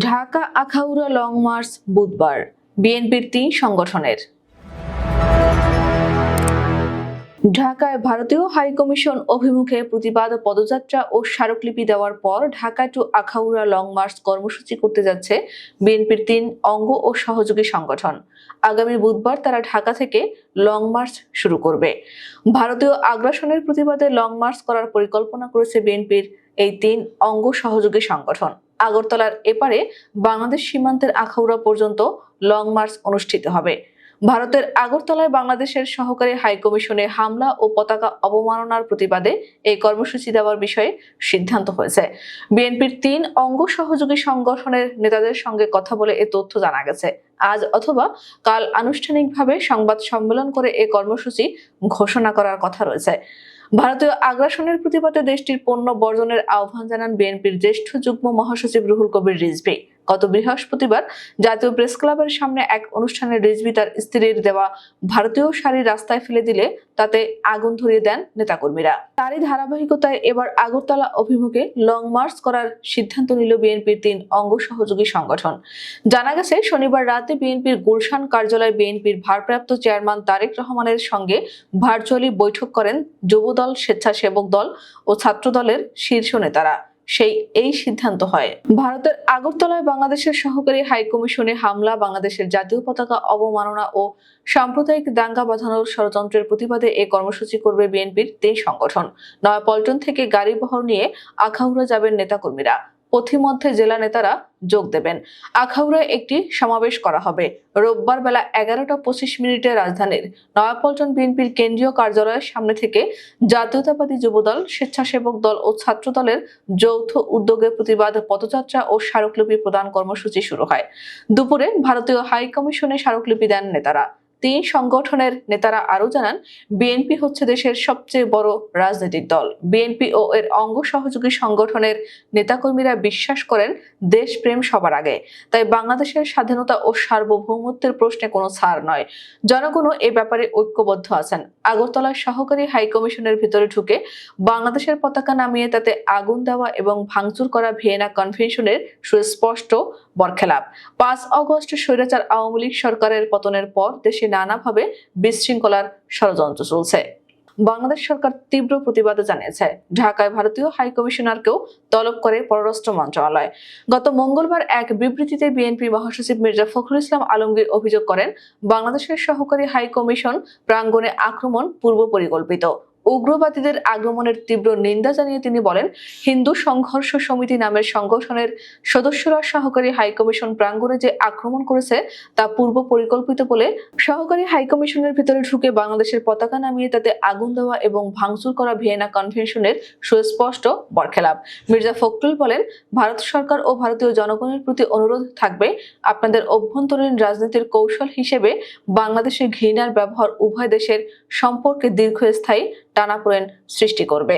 Dhaka Akhaura long March বুধবার, বিএনপির তিন সংগঠনের। ঢাকায় ভারতীয় হাইকমিশন অভিমুখে প্রতিবাদ, পদযাত্রা ও স্মারকলিপি দেওয়ার পর Dhaka to Akhaura long march কর্মসূচি করতে যাচ্ছে বিএনপির তিন অঙ্গ ও সহযোগী সংগঠন। আগামী বুধবার তারা ঢাকা থেকে লং মার্চ শুরু করবে। ভারতীয় আগ্রাসনের প্রতিবাদে লং মার্চ করার পরিকল্পনা করেছে বিএনপির এই তিন অঙ্গ সহযোগী সংগঠন। আগরতলার এপারে বাংলাদেশ সীমান্তের আখাউড়া পর্যন্ত লং মার্চ অনুষ্ঠিত হবে। ভারতের আগরতলায় বাংলাদেশের সহকারী হাইকমিশনে হামলা ও পতাকা অবমাননার প্রতিবাদে এই কর্মসূচি দেওয়ার বিষয়ে সিদ্ধান্ত হয়েছে। বিএনপির তিন অঙ্গ সহযোগী সংগঠনের নেতাদের সঙ্গে কথা বলে এ তথ্য জানা গেছে। আজ অথবা কাল আনুষ্ঠানিকভাবে সংবাদ সম্মেলন করে এ কর্মসূচি ঘোষণা করার কথা রয়েছে। ভারতীয় আগ্রাসনের প্রতিবাদে দেশটির পণ্য বর্জনের আহ্বান জানান বিএনপির জ্যেষ্ঠ যুগ্ম মহাসচিব রুহুল কবির রিজভি। গত বৃহস্পতিবার জাতীয় প্রেস ক্লাবের সামনে এক অনুষ্ঠানে রিজভি তার স্ত্রীর দেওয়া ভারতীয় শাড়ি রাস্তায় ফেলে দিলে তাতে আগুন ধরিয়ে দেন নেতাকর্মীরা। তারই ধারাবাহিকতায় এবার আগরতলা অভিমুখে লং মার্চ করার সিদ্ধান্ত নিল বিএনপির তিন অঙ্গ সহযোগী সংগঠন। জানা গেছে, শনিবার রাতে বিএনপির গুলশান কার্যালয়ে বিএনপির ভারপ্রাপ্ত চেয়ারম্যান তারেক রহমানের সঙ্গে ভার্চুয়ালি বৈঠক করেন যুবদল স্বেচ্ছাসেবক দল ও ছাত্র দলের শীর্ষ নেতারা। সেই, এই সিদ্ধান্ত হয়। ভারতের আগরতলায় বাংলাদেশের সহকারী হাইকমিশনে হামলা, বাংলাদেশের জাতীয় পতাকা অবমাননা ও সাম্প্রদায়িক দাঙ্গা বাঁধানোর ষড়যন্ত্রের প্রতিবাদে এ কর্মসূচি করবে বিএনপির তিন সংগঠন। নয়াপল্টন থেকে গাড়ি বহর নিয়ে আখাউড়া যাবেন নেতাকর্মীরা। পথিমধ্যে জেলা নেতারা যোগ দেবেন। আখাউড়ায় একটি সমাবেশ করা হবে। রোববার বেলা এগারোটা পঁচিশ মিনিটে রাজধানীর নয়াপল্টন বিএনপির কেন্দ্রীয় কার্যালয়ের সামনে থেকে জাতীয়তাবাদী যুবদল, স্বেচ্ছাসেবক দল ও ছাত্র দলের যৌথ উদ্যোগে প্রতিবাদ, পদযাত্রা ও স্মারকলিপি প্রদান কর্মসূচি শুরু হয়। দুপুরে ভারতীয় হাই কমিশনে স্মারকলিপি দেন নেতারা। তিন সংগঠনের নেতারা আরও জানান বিএনপি হচ্ছে দেশের সবচেয়ে বড় রাজনৈতিক দল। বিএনপি ও এর অঙ্গ সহযোগী সংগঠনের নেতাকর্মীরা বিশ্বাস করেন, দেশপ্রেম সবার আগে। তাই বাংলাদেশের স্বাধীনতা ও সার্বভৌমত্বের প্রশ্নে কোনো ছাড় নয়। জনগণও এ ব্যাপারে ঐক্যবদ্ধ আছেন। আগরতলার সহকারী হাইকমিশনের ভিতরে ঢুকে বাংলাদেশের পতাকা নামিয়ে তাতে আগুন দেওয়া এবং ভাঙচুর করা ভিয়েনা কনভেনশনের সুস্পষ্ট বরখেলাপ। পাঁচ অগস্ট স্বৈরাচার আওয়ামী লীগ সরকারের পতনের পর দেশে নানাভাবে বিশৃঙ্খলার ষড়যন্ত্র চলছে। বাংলাদেশ সরকার তীব্র প্রতিবাদ জানিয়েছে, ঢাকায় ভারতীয় হাইকমিশনারকেও তলব করে পররাষ্ট্র মন্ত্রণালয়। গত মঙ্গলবার এক বিবৃতিতে বিএনপি মহাসচিব মির্জা ফখরুল ইসলাম আলমগীর অভিযোগ করেন, বাংলাদেশের সহকারী হাইকমিশন প্রাঙ্গণে আক্রমণ পূর্ব পরিকল্পিত উগ্রবাদীদের আগমনের তীব্র নিন্দা জানিয়ে তিনি বলেন, হিন্দু সংঘর্ষ সমিতি নামের সংগঠনের সদস্যরা সহকারী হাইকমিশন প্রাঙ্গণে যে আক্রমণ করেছে তা পূর্ব পরিকল্পিত বলে সহকারী হাইকমিশনের ভিতরে ঢুকে বাংলাদেশের পতাকা নামিয়ে তাতে আগুন দেওয়া এবং ভাঙচুর করা ভিয়েনা কনভেনশনের সুস্পষ্ট বরখেলাপ। মির্জা ফখরুল বলেন, ভারত সরকার ও ভারতীয় জনগণের প্রতি অনুরোধ থাকবে, আপনাদের অভ্যন্তরীণ রাজনীতির কৌশল হিসেবে বাংলাদেশের ঘৃণার ব্যবহার উভয় দেশের সম্পর্কে দীর্ঘস্থায়ী টানাপোড়েন সৃষ্টি করবে।